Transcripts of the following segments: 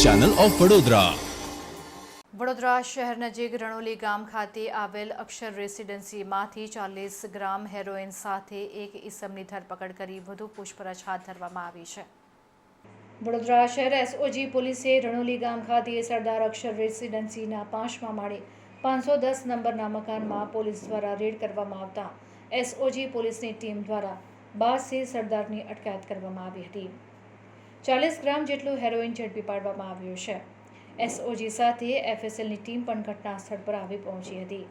Channel of Vadodara Vadodara શહેર નજીક રણોલી ગામ ખાતે આવેલ અક્ષર રેસિડેન્સીમાંથી ચાલીસ ગ્રામ હેરોઇન સાથે એક ઇસમની ધરપકડ કરી વધુ પૂછપરછ હાથ ધરવામાં આવી છે. વડોદરા શહેર એસઓજી પોલીસે રણોલી ગામ ખાતે સરદાર અક્ષર રેસિડેન્સીના પાંચમા માળે પાંચસો દસ નંબરના મકાનમાં પોલીસ દ્વારા રેડ કરવામાં આવતા એસઓજી પોલીસની ટીમ દ્વારા બારસી સરદારની અટકાયત કરવામાં આવી હતી. ચાલીસ ગ્રામ જેટલું હેરોઇન ઝડપી પાડવામાં આવ્યું છે. એસઓજી સાથે એફએસએલની ટીમ પણ ઘટના સ્થળ પર આવી પહોંચી હતી.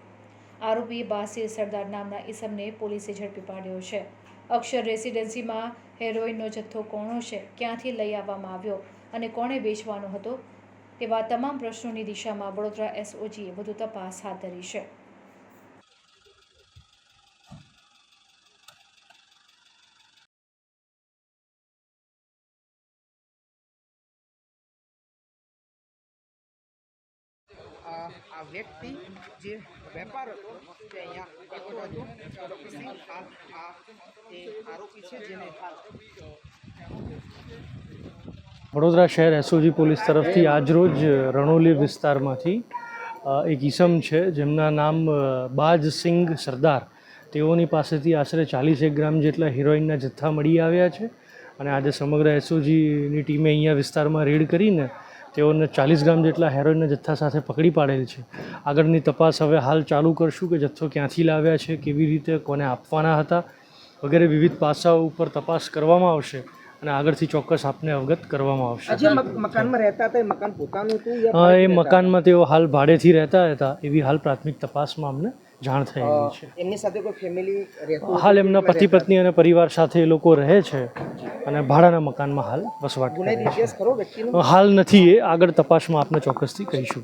આરોપી બાસીર સરદાર નામના ઈસમને પોલીસે ઝડપી પાડ્યો છે. અક્ષર રેસિડેન્સીમાં હેરોઇનનો જથ્થો કોણો છે, ક્યાંથી લઈ આવવામાં આવ્યો અને કોણે વેચવાનો હતો તેવા તમામ પ્રશ્નોની દિશામાં વડોદરા એસઓજીએ વધુ તપાસ હાથ ધરી છે. આ આ વ્યક્તિ જે વેપાર હતો તે અહીંયા કરતો હતો પછી હાલ આ એ આરોપી છે જેને હાલ વડોદરા શહેર એસઓજી પોલીસ તરફથી આજરોજ રણોલી વિસ્તારમાંથી એક ઈસમ છે જેમના નામ બાજ સિંઘ સરદાર. તેઓની પાસેથી આશરે ચાલીસેક ગ્રામ જેટલા હિરોઈનના જથ્થા મળી આવ્યા છે અને આજે સમગ્ર એસઓજીની ટીમે અહીંયા વિસ્તારમાં રેડ કરીને તેઓને ચાલીસ ગ્રામ જેટલા હેરોઇનના જથ્થા સાથે પકડી પાડેલ છે. આગળની તપાસ હવે હાલ ચાલુ કરશું કે જથ્થો ક્યાંથી લાવ્યા છે કેવી રીતે કોને આપવાના હતા વગેરે વિવિધ પાસાઓ ઉપર તપાસ કરવામાં આવશે અને આગળથી ચોક્કસ આપને અવગત કરવામાં આવશે. મકાનમાં રહેતા હતા એ મકાન પોતાનું હતું યા એ મકાનમાં તેઓ હાલ ભાડેથી રહેતા હતા એવી હાલ પ્રાથમિક તપાસમાં અમને જાણ થયેલી છે. એમની સાથે કોઈ ફેમિલી હાલ એમના પતિ પત્ની અને પરિવાર સાથે એ લોકો રહે છે. અને ભાડાના મકાનમાં હાલ વસવાટ હાલ નથી એ આગળ તપાસમાં આપને ચોક્કસથી કહીશું.